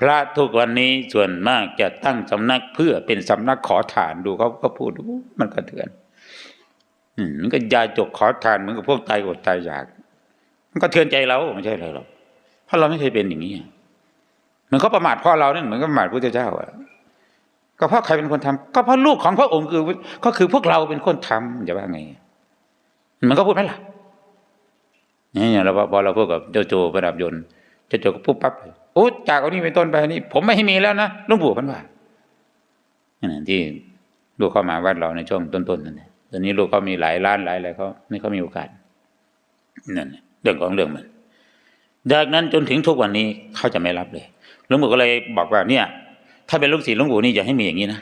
พระทุกวันนี้ส่วนมากจะตั้งสำนักเพื่อเป็นสำนักขอทานดูเขาก็พูดมันกระเทือนอืมันก็ยาจกขอทานเหมือนกับพวกตายอดตายอยาก มันก็เทือนใจเราไม่ใช่อะไรหรอกเพราะเราไม่เคยเป็นอย่างนี้เหมันเขาประมาทพ่อเราเนี่ยเหมือนกับประมาทพระเจ้าอะก็เพราะใครเป็นคนทำก็เพราะลูกของพระองค์คือ ก็คือพวกเราเป็นคนทำจะว่าไง มันก็พูดไหมล่ะนี่เราพอเราพูดกับเจ้าโจประดับยนต์เจ้าโจก็ปุ๊บปั๊บเลย โอ้จากเอานี้เป็นต้นไปนี่ผมไม่ให้มีแล้วนะลุงปู่พันว่านั่นที่ลูกเข้ามาวัดเราในช่วงต้นๆนั่นแหละตอนนี้ลูกเขามีหลายล้านหลายอะไรเขาไม่เขามีโอกาสนั่นเรื่องของเรื่องมันจากนั้นจนถึงทุกวันนี้เขาจะไม่รับเลยหลวงปู่ก็เลยบอกว่าเนี่ย ถ้าเป็นลูกศิษย์หลวงปู่นี่อย่าให้มีอย่างนี้นะ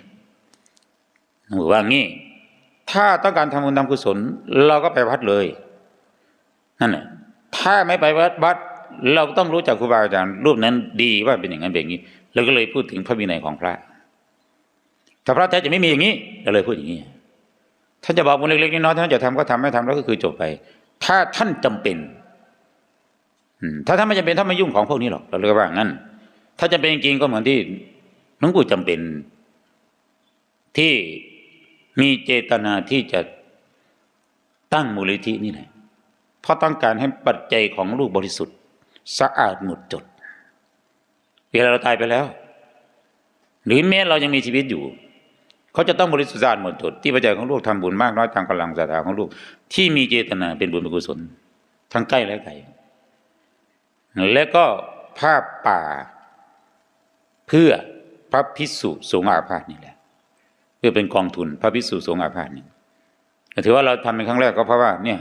หลวงปู่ว่างี้ ถ้าต้องการทำบุญทำกุศลเราก็ไปวัดเลย นั่นแหละถ้าไม่ไปวัดวัด เราต้องรู้จักครูบาอาจารย์รูปนั้นดีว่าเป็นอย่างนั้นเป็นอย่างนี้แล้วก็เลยพูดถึงพระวินัยของพระ ถ้าพระแท้จะไม่มีอย่างนี้เราเลยพูดอย่างนี้ท่านจะบอกบุญเล็กๆน้อยๆท่านจะทำก็ทำไม่ทำแล้วก็คือจบไป ถ้าท่านจำเป็นถ้าท่านไม่จำเป็นท่านไม่ยุ่งของพวกนี้หรอกเราเลยว่างั้น ถ้าจำเป็นจริงก็เหมือนที่หลวงปู่จำเป็น ที่มีเจตนาที่จะตั้งมูลนิธินี่แหละเพราะต้องการให้ปัจจัยของลูกบริสุทธิ์ สะอาดหมดจด เวลาเราตายไปแล้ว หรือแม้เรายังมีชีวิตอยู่ เขาจะต้องบริสุทธิ์สะอาดหมดจด ที่ปัจจัยของลูกทำบุญมากน้อยตามกำลังศรัทธาของลูก ที่มีเจตนาเป็นบุญเป็นกุศล ทั้งใกล้และไกลและก็ภาพป่า เพื่อพระพิสุสงฆ์อาพาธนี่แหละ เพื่อเป็นกองทุน พระพิสุสงฆ์อาพาธนี่ถือว่าเราทำเป็นครั้งแรกก็เพราะว่า เนี่ย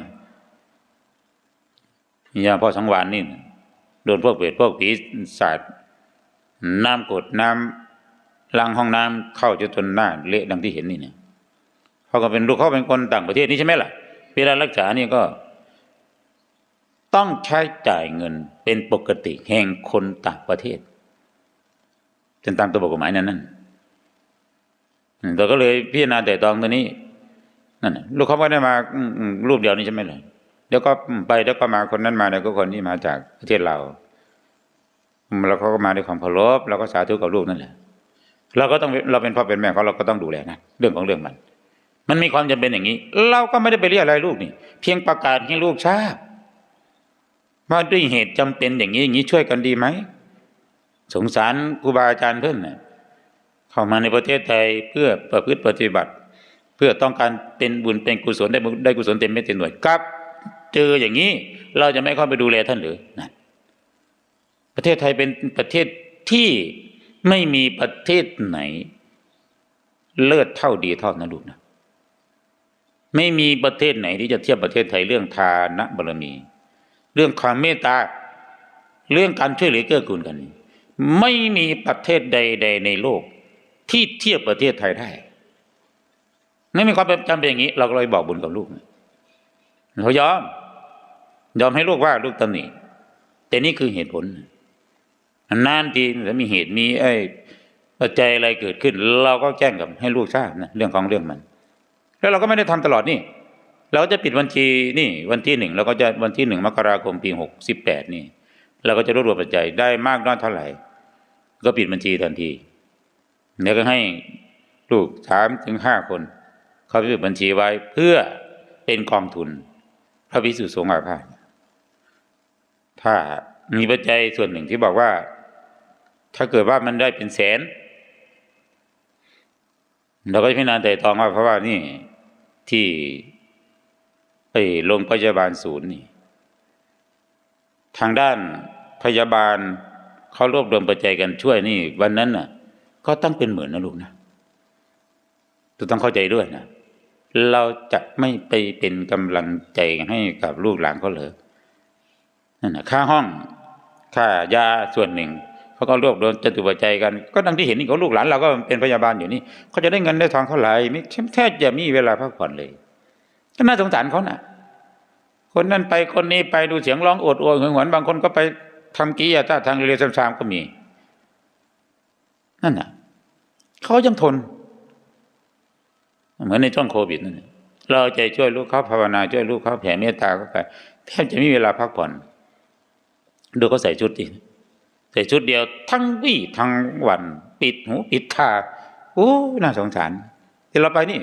ยาพ่อสังวานนี่ โดนพวกเปรตพวกผีสาดน้ำกดน้ำลังห้องน้ำเข้าจนหน้าเละดังที่เห็นนี่เนี่ยเขาก็เป็นลูกเขาเป็นคนต่างประเทศนี่ใช่ไหมล่ะเวลารักษานี่ก็ ต้องใช้จ่ายเงินเป็นปกติแห่งคนต่างประเทศจนตามตัวบกฎหมายนั้นนั่นเราก็เลยพิจารณาแต่ตองตัวนี้นั่นลูกเขาไม่ได้มารูปเดียวนี่ใช่ไหมล่ะ ดี๋ยวก็ไปเดี๋ยวก็มาคนนั้นมาเดี๋ยวก็คนนี้มาจากประเทศเราแล้วเขาก็มาด้วยความเคารพเราก็สาธุกับลูกนั่นแหละเราก็ต้องเราเป็นพ่อเป็นแม่เขาเราก็ต้องดูแลนะเรื่องของเรื่องมัน มันมีความจำเป็นอย่างนี้ เราก็ไม่ได้ไปเรียกอะไรลูกนี่ เพียงประกาศให้ลูกทราบว่าด้วยเหตุจำเป็นอย่างนี้อย่างนี้ช่วยกันดีไหมสงสารครูบาอาจารย์เพื่อนน่ะเข้ามาในประเทศไทยเพื่อประพฤติปฏิบัติ เพื่อต้องการเป็นบุญเป็นกุศลได้บุญได้กุศลเต็มเม็ดเต็มหน่วยครับ เจออย่างนี้ เราจะไม่เข้าไปดูแลท่านหรือนะประเทศไทยเป็นประเทศที่ไม่มีประเทศไหน เลิศเท่าดีเท่านั้นลูกนะไม่มีประเทศไหนที่จะเทียบประเทศไทยเรื่องทานะบารมี เรื่องความเมตตาเรื่องการช่วยเหลือเกื้อกูลกัน ไม่มีประเทศใด ๆ ในโลก ที่เทียบประเทศไทยได้ไม่มีความจำเป็นอย่างนี้ เราก็เลยบอกบุญกับลูก เขายอม ยอมให้ลูกว่าลูกตำหนิแต่นี่คือเหตุผลนานทีจะมีเหตุมีไอ้ปัจจัยอะไรเกิดขึ้น เราก็แจ้งกับให้ลูกทราบนะเรื่องของเรื่องมัน แล้วเราก็ไม่ได้ทำตลอดนี่ เราจะปิดบัญชีนี่ วันที่หนึ่งเราก็จะวันที่หนึ่งมกราคมปีหกสิบแปดนี่เราก็จะรวบรวมปัจจัยได้มากน้อยเท่าไหร่ ก็ปิดบัญชีทันทีแล้วก็ให้ลูกสามถึงห้าคน เขาปิดบัญชีไว้เพื่อเป็นกองทุนพระพิสุสงฆ์อาภาส ถ้ามีปัจจัยส่วนหนึ่งที่บอกว่า ถ้าเกิดว่ามันได้เป็นแสน เราก็จะพิจารณาแต่ตองว่าเพราะว่านี่ที่ไอ้โรงพยาบาลศูนย์นี่ ทางด้านพยาบาลเขารวบรวมปัจจัยกันช่วยนี่ วันนั้นน่ะ ก็ตั้งเป็นหมื่นนะลูกนะตัวต้องเข้าใจด้วยนะเราจะไม่ไปเป็นกำลังใจให้กับลูกหลานเขาเลย นั่นนะค่าห้องค่ายาส่วนหนึ่งเขาก็รวบรวมจตุปัจจัยกัน ก็ดังที่เห็นนี่เขาลูกหลานเราก็เป็นพยาบาลอยู่นี่เขาจะได้เงินได้ทองเท่าไหร่ไม่แทบจะมีเวลาพักผ่อนเลยก็น่าสงสารเขานะ่ะ คนนั้นไปคนนี้ไปดูเสียงร้องโอดโอยหงหวนบางคนก็ไปทำกิริยาท่าทางเรียนซ้ำๆก็มี นั่นน่ะเขายังทน เหมือนในช่วงโควิดนั่นเราใจช่วยลูกเขาภาวนาช่วยลูกเขาแผ่เมตตาเข้าไปแทบจะไม่มีเวลาพักผ่อน ดูเขาใส่ชุดดิใส่ชุดเดียวทั้งวี่ทั้งวัน ปิดหูปิดตาโอ้น่าสงสาร ที่เราไปนี่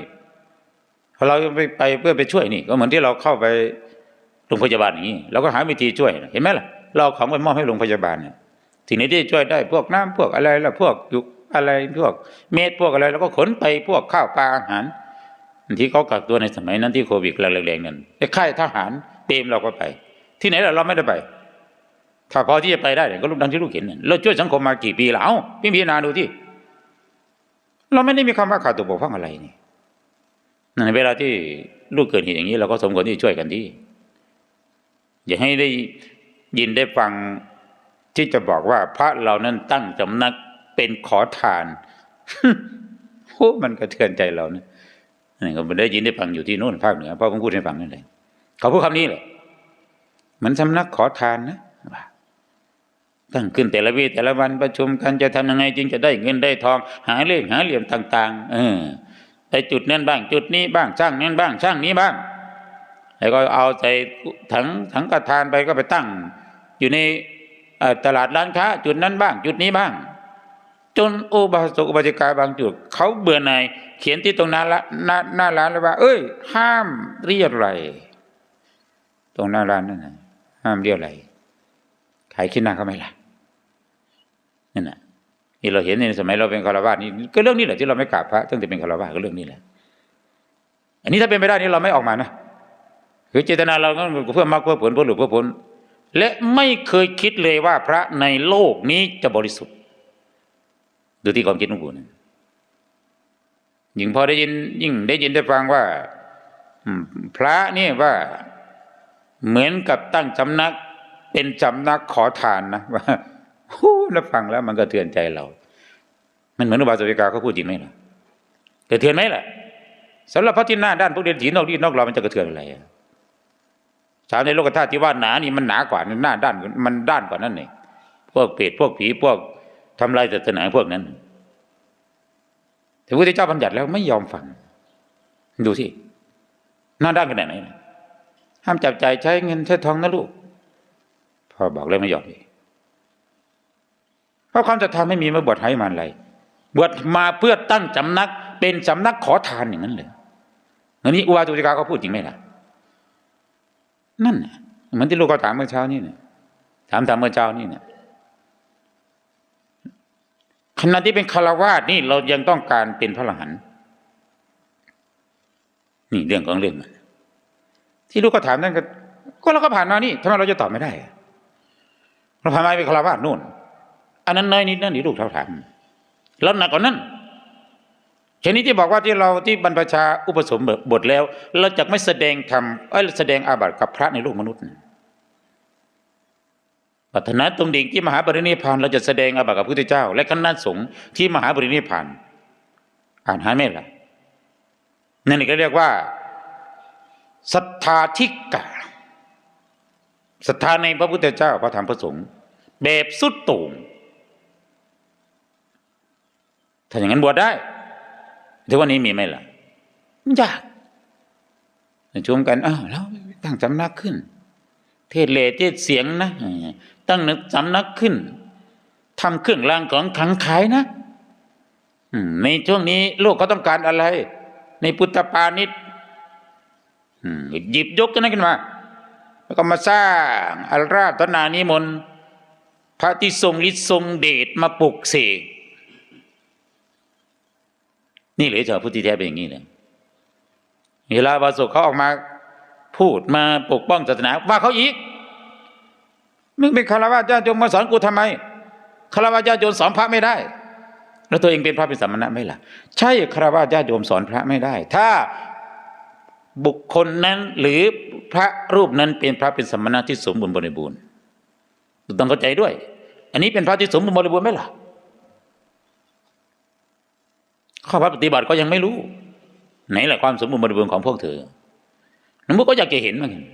พอเราไปไปเพื่อไปช่วยนี่ ก็เหมือนที่เราเข้าไปโรงพยาบาลอย่างนี้เราก็หาวิธีช่วยเห็นไหมล่ะ เราของไปมอบให้โรงพยาบาลเนี่ยสิ่งไหนที่ช่วยได้พวกน้ำพวกอะไรแล้วพวกยุกอะไรพวกเม็ดพวกอะไรเราก็ขนไปพวกข้าวปลาอาหารที่เขากักตัวในสมัยนั้นที่โควิดแรงๆนั่นไอ้ค่ายทหารเปรมเราก็ไป ที่ไหนล่ะเราไม่ได้ไป ถ้าพอที่จะไปได้เนี่ยก็ลูกดังที่ลูกเห็นเราช่วยสังคมมากี่ปีแล้วพี่พิจารณาดูที่เราไม่ได้มีคำว่าขาดตัวบกพร่องอะไรนี่ในเวลาที่ลูกเกิดเหตุอย่างนี้ เราก็สมควรที่จะช่วยกันที่ อย่าให้ได้ยินได้ฟังที่จะบอกว่าพระเรานั้นตั้งสำนักเป็นขอทานโอ้มันกระเทือนใจเรานะนี่ก็ไม่ได้ยินได้ฟังอยู่ที่โน่นภาคเหนือพ่อผมพูดให้ฟังนั่นเองเขาพูดคำนี้แหละเหมือนสำนักขอทานนะ ตั้งขึ้นแต่ละวีแต่ละวันประชุมกันจะทำยังไงจึงจะได้เงินได้ทอง หาเลขหาเหลี่ยมต่าง ๆ เออไปจุดนั้นบ้างจุดนี้บ้างช่างนั้นบ้างช่างนี้บ้าง แล้วก็เอาใส่ถังถังกระทานไปก็ไปตั้ง อยู่ในตลาดร้านค้าจุดนั้นบ้าง จุดนี้บ้าง จนโอบาสกอุบาสิกาบางจุดเขาเบื่อหน่ายเขียนที่ตรงหน้าละหน้าหน้าร้านเลยว่า เอ้ย ห้ามเรียอะไรตรงหน้าร้านนั่นนะห้ามเรียอะไรขายขี้หน้าเขาไหมล่ะ นั่นน่ะนี่เราเห็นในสมัยเราเป็นคารวะนี่ก็เรื่องนี้แหละที่เราไม่กราบพระตั้งแต่เป็นคารวะก็เรื่องนี้แหละ อันนี้ถ้าเป็นไปได้นี่เราไม่ออกมานะคือเจตนาเราก็เพื่อมรรคเพื่อผลเพื่อหลุดเพื่อผล และไม่เคยคิดเลยว่าพระในโลกนี้จะบริสุทธิ์ ดูที่ความคิดของปู่นยิ่งพอได้ยินยิ่งได้ยินได้ฟังว่าพระนี่ว่าเหมือนกับตั้งสำนักเป็นสำนักขอทานนะว่า แล้วฟังแล้วมันก็เตือนใจเรา มันเหมือนอุบาสกาเขาพูดจริงไหมล่ะกระเทือนไหมล่ะสำหรับพระที่หน้าด้านพวกเดนถีนอกดีนอกเรามันจะกระเทือนอะไรชาวในโลกธาตุที่ว่าหนานี่มันหนากว่าหน้าด้านมันด้านกว่านั้นเองพวกเปรตพวกผีพวกทำลายศาสนาพวกนั้นแต่พระพุทธเจ้าบัญญัติแล้วไม่ยอมฟังดูสิหน้าด้านขนาดไหนห้ามจับใจใช้เงินใช้ทองนะลูกพ่อบอกเลยไม่ยอมอีก เพราะความศรัทธาไม่มีมาบวชให้มันอะไรบวชมาเพื่อตั้งสำนัก เป็นสำนักขอทานอย่างนั้นเลยอันนี้อุบาตุจิกาเขาพูดจริงไหมล่ะ นั่นน่ะเหมือนที่ลูกเขาถามเมื่อเช้านี่เนี่ยถามถามเมื่อเช้านี่เนี่ยขณะที่เป็นคารวาสนี่เรายังต้องการเป็นพระอรหันต์นี่เรื่องของเรื่องมันที่ลูกก็ถามนั่นก็ ก็เราก็ผ่านมานี่ทำไมเราจะตอบไม่ได้เราผ่านมาเป็นคารวาสนู่น อันนั้นน้อยนิดนั่นนี่ลูกเราถามแล้วหนักกว่านั้นชนิดที่บอกว่าที่เราที่บรรพชาอุปสมบทแล้ว เราจะไม่แสดงธรรมเอ้ยแสดงอาบัติกับพระในโลกมนุษย์ปรารถนาตรงดิ่งที่มหาปรินิพานเราจะแสดงอาบัติกับพระพุทธเจ้า และคณะสงฆ์ที่มหาปรินิพานอ่านหาไม่ละนั่นก็เรียกว่าศรัทธาทิกาศรัทธาในพระพุทธเจ้าพระธรรมพระสงฆ์แบบสุดโต่ง ถ้าอย่างนั้นบวชได้ทุกวันนี้มีไหมล่ะมันยากชมกันอ้าวแล้วตั้งสำนักขึ้น เทศเลเทศเสียงนะตั้งนึกสำนักขึ้นทำเครื่องรางของขังขายนะอืมในช่วงนี้โลกเขาต้องการอะไร ในพุทธปาณิชย์อืมหยิบยกกันนั้นขึ้นมา แล้วก็มาสร้างอาราธนานิมนต์พระที่ทรงฤทธิ์ทรงเดชมาปลุกเสก นี่เลยจะพุทธิแท้เป็นอย่างนี้เลยเวลาบาสุเขาออกมาพูดมาปกป้องศาสนาว่าเขาอีก มึงเป็นคารวะญาติโยมมาสอนกูทำไมคารวะญาติโยมสอนพระไม่ได้ แล้วตัวเองเป็นพระเป็นสมณะไหมล่ะ ใช่คารวะญาติโยมสอนพระไม่ได้ ถ้าบุคคลนั้นหรือพระรูปนั้นเป็นพระเป็นสมณะที่สมบูรณ์บริบูรณ์ต้องเข้าใจด้วย อันนี้เป็นพระที่สมบูรณ์บริบูรณ์ไหมล่ะ ข้อพระปฏิบัติก็ยังไม่รู้ ไหนแหละความสมบูรณ์บริบูรณ์ของพวกเธอน้ำมุกก็อยากจะเห็นมือนกัน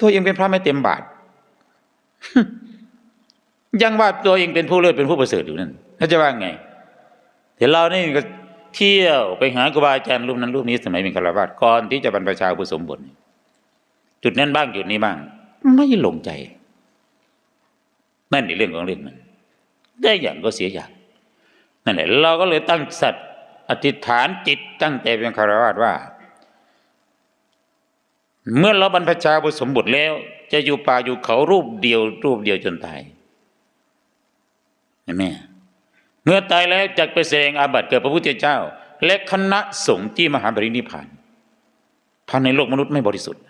ตัวเองเป็นพระไม่เต็มบาทยังว่าตัวเองเป็นผู้เลิศเป็นผู้ประเสริฐอยู่นั่นแล้วจะว่าไงแต่เรานี่ก็เที่ยวไปหาครูบาอาจารย์รูปนั้นรูปนี้สมัยเป็นคารวะก่อนที่จะบรรพชาอุปสมบทจุดนั้นบ้างจุดนี้บ้าง ไม่หลงใจนั่นในเรื่องของเรื่องมัน ได้อย่างก็เสียอย่างนั่นแหละเราก็เลยตั้งสัตว์อธิษฐานจิตตั้งแต่เป็นคารวะว่า เมื่อเราบรรพชาบุสมบุตรแล้ว จะอยู่ป่าอยู่เขารูปเดียว รูปเดียวจนตายเห็นไหมเมื่อตายแล้วจะไปแสดงอาบัติเกิดพระพุทธเจ้า และคณะสงฆ์ที่มหาบรินิพพานภายในโลกมนุษย์ไม่บริสุทธิ์